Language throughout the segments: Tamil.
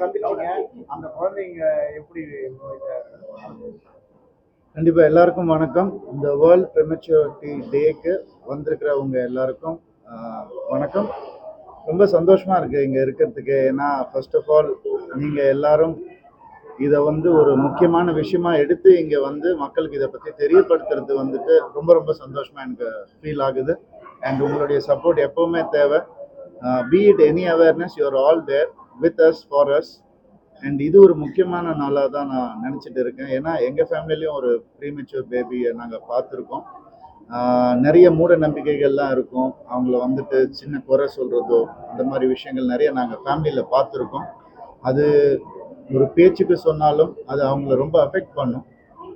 சந்திச்சீங்க அந்த குழந்தைங்க எப்படி கண்டிப்பா எல்லாருக்கும் வணக்கம். இந்த வேர்ல்ட் ப்ரெமெச்சுரிட்டி டேக்கு வந்திருக்கிறவங்க எல்லாருக்கும் வணக்கம். ரொம்ப சந்தோஷமா இருக்கு இங்க இருக்கிறதுக்கு. ஏன்னா ஃபர்ஸ்ட் ஆஃப் ஆல் நீங்க எல்லாரும் இதை வந்து ஒரு முக்கியமான விஷயமா எடுத்து இங்கே வந்து மக்களுக்கு இதை பற்றி தெரியப்படுத்துறது வந்துட்டு ரொம்ப ரொம்ப சந்தோஷமாக எனக்கு ஃபீல் ஆகுது. அண்ட் உங்களுடைய சப்போர்ட் எப்போவுமே தேவை. Be it any awareness you're all there with us for us and இது ஒரு முக்கியமான நாளாக தான் நான் நினச்சிட்டு இருக்கேன். ஏன்னா எங்கள் ஃபேமிலிலையும் ஒரு ப்ரீமெச்சூர் பேபியை நாங்கள் பார்த்துருக்கோம். நிறைய மூட நம்பிக்கைகள்லாம் இருக்கும். அவங்கள வந்துட்டு சின்ன குறை சொல்கிறதோ அந்த மாதிரி விஷயங்கள் நிறைய நாங்கள் ஃபேமிலியில் பார்த்துருக்கோம். அது ஒரு பேச்சுக்கு சொன்னாலும் அது அவங்கள ரொம்ப அஃபெக்ட் பண்ணும்.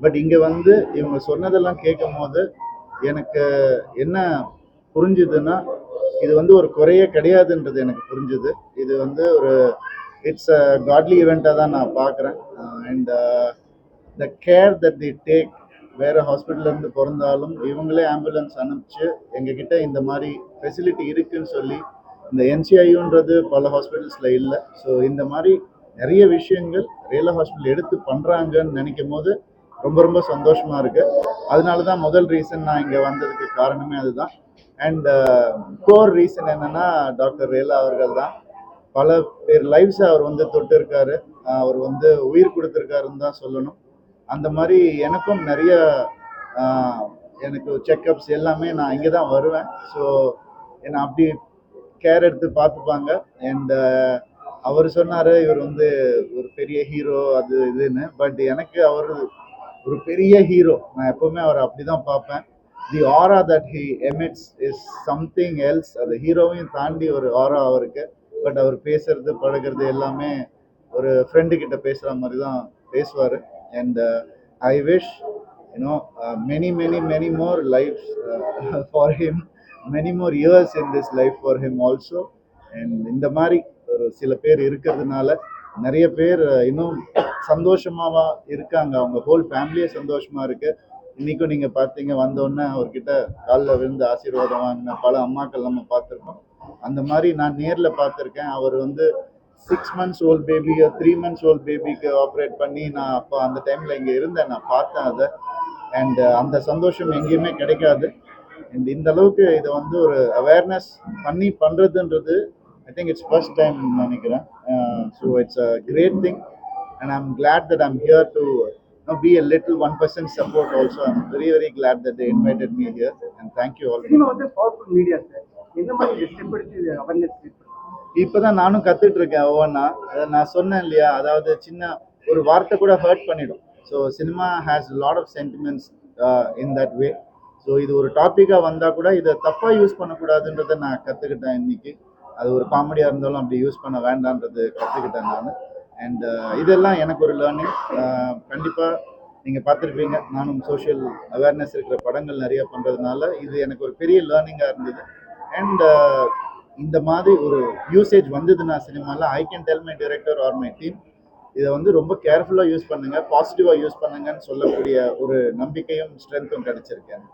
பட் இங்கே வந்து இவங்க சொன்னதெல்லாம் கேட்கும் போது எனக்கு என்ன புரிஞ்சுதுன்னா இது வந்து ஒரு குறையே கிடையாதுன்றது எனக்கு புரிஞ்சுது. இது வந்து ஒரு இட்ஸ் அ காட்லி ஈவெண்ட்டாக தான் நான் பார்க்குறேன். And the care that the take வேறு ஹாஸ்பிட்டல்லேருந்து பிறந்தாலும் இவங்களே ஆம்புலன்ஸ் அனுப்பிச்சு எங்ககிட்ட இந்த மாதிரி ஃபெசிலிட்டி இருக்குன்னு சொல்லி இந்த என்சிஐயுன்றது பல ஹாஸ்பிட்டல்ஸில் இல்லை. ஸோ இந்த மாதிரி நிறைய விஷயங்கள் ரேலா ஹாஸ்பிட்டல் எடுத்து பண்ணுறாங்கன்னு நினைக்கும் போது ரொம்ப ரொம்ப சந்தோஷமாக இருக்குது அதனால தான் முதல் ரீசன் நான் இங்கே வந்ததுக்கு காரணமே அதுதான். அண்ட் கோர் ரீசன் என்னன்னா டாக்டர் ரேலா அவர்கள் தான். பல பேர் லைஃப்ஸை அவர் வந்து தொட்டு இருக்காரு அவர் வந்து உயிர் கொடுத்துருக்காருன்னு தான் சொல்லணும். அந்த மாதிரி எனக்கும் நிறைய எனக்கு செக்கப்ஸ் எல்லாமே நான் இங்கே தான் வருவேன். ஸோ என்னை அப்படி கேர் எடுத்து பார்த்துப்பாங்க. அண்ட் uh, அவர் சொன்னார் இவர் வந்து ஒரு பெரிய ஹீரோ அது இதுன்னு. பட் எனக்கு அவர் ஒரு பெரிய ஹீரோ நான் எப்போவுமே அவரை அப்படி தான் பார்ப்பேன். The aura that he emits is something else அந்த ஹீரோவையும் தாண்டி ஒரு ஆரா அவருக்கு. பட் அவர் பேசுறது பழகுறது எல்லாமே ஒரு ஃப்ரெண்டு கிட்ட பேசுகிற மாதிரி தான் பேசுவார். And I wish you know many many many more life for him many more years in this life for him also and இந்த மாதிரி ஒரு சில பேர் இருக்கிறதுனால நிறைய பேர் uh, இன்னும் சந்தோஷமாக இருக்காங்க. அவங்க ஹோல் ஃபேமிலியே சந்தோஷமாக இருக்குது இன்னைக்கும் நீங்க பார்த்தீங்க வந்தோடனே அவர்கிட்ட காலில் விழுந்து ஆசீர்வாதம் வாங்கின பல அம்மாக்கள் நம்ம பார்த்துருக்கோம். அந்த மாதிரி நான் நேரில் பார்த்துருக்கேன். அவர் வந்து சிக்ஸ் மந்த்ஸ் ஓல்ட் பேபியோ த்ரீ மந்த்ஸ் ஓல்ட் பேபிக்கு ஆப்ரேட் பண்ணி நான் அப்போ அந்த டைமில் இங்கே இருந்தேன். நான் பார்த்தேன் அதை. அண்ட் uh, அந்த சந்தோஷம் எங்கேயுமே கிடைக்காது. அண்ட் இந்த அளவுக்கு இதை வந்து ஒரு அவேர்னஸ் பண்ணி பண்ணுறதுன்றது I think it's first time நினைக்கிறேன். So it's a great thing and I'm glad that I'm here to know, be a little 1% support also. I'm very, very glad that they invited me here. And thank you all. Cinema வந்து மாதிரி ஸ்டெப் எடுத்து அவேர்னஸ் இப்பதான் நானும் கத்துட்டு இருக்கேன் ஒவ்வொன்றா அதை நான் சொன்னேன் இல்லையா? அதாவது சின்ன ஒரு வார்த்தை கூட ஹர்ட் பண்ணிடும். So cinema has lot of sentiments in that way so இது ஒரு டாப்பிக்காக வந்தால் கூட இதை தப்பாக யூஸ் பண்ணக்கூடாதுன்றதை நான் கற்றுக்கிட்டேன் இன்னைக்கு. அது ஒரு காமெடியாக இருந்தாலும் அப்படி யூஸ் பண்ண வேண்டான்றது கற்றுக்கிட்டேன் நான். அண்ட் uh, இதெல்லாம் எனக்கு ஒரு லேர்னிங் uh, கண்டிப்பாக நீங்கள் பார்த்துருப்பீங்க. நானும் சோஷியல் அவேர்னஸ் இருக்கிற படங்கள் நிறையா பண்ணுறதுனால இது எனக்கு ஒரு பெரிய லேர்னிங்காக இருந்தது. அண்ட் uh, இந்த மாதிரி ஒரு யூசேஜ் வந்ததுன்னா சினிமாவில் I can tell my director or my team இதை வந்து ரொம்ப கேர்ஃபுல்லாக யூஸ் பண்ணுங்க பாசிட்டிவாக யூஸ் பண்ணுங்கன்னு சொல்லக்கூடிய ஒரு நம்பிக்கையும் ஸ்ட்ரென்த்தும் கிடைச்சிருக்கேன்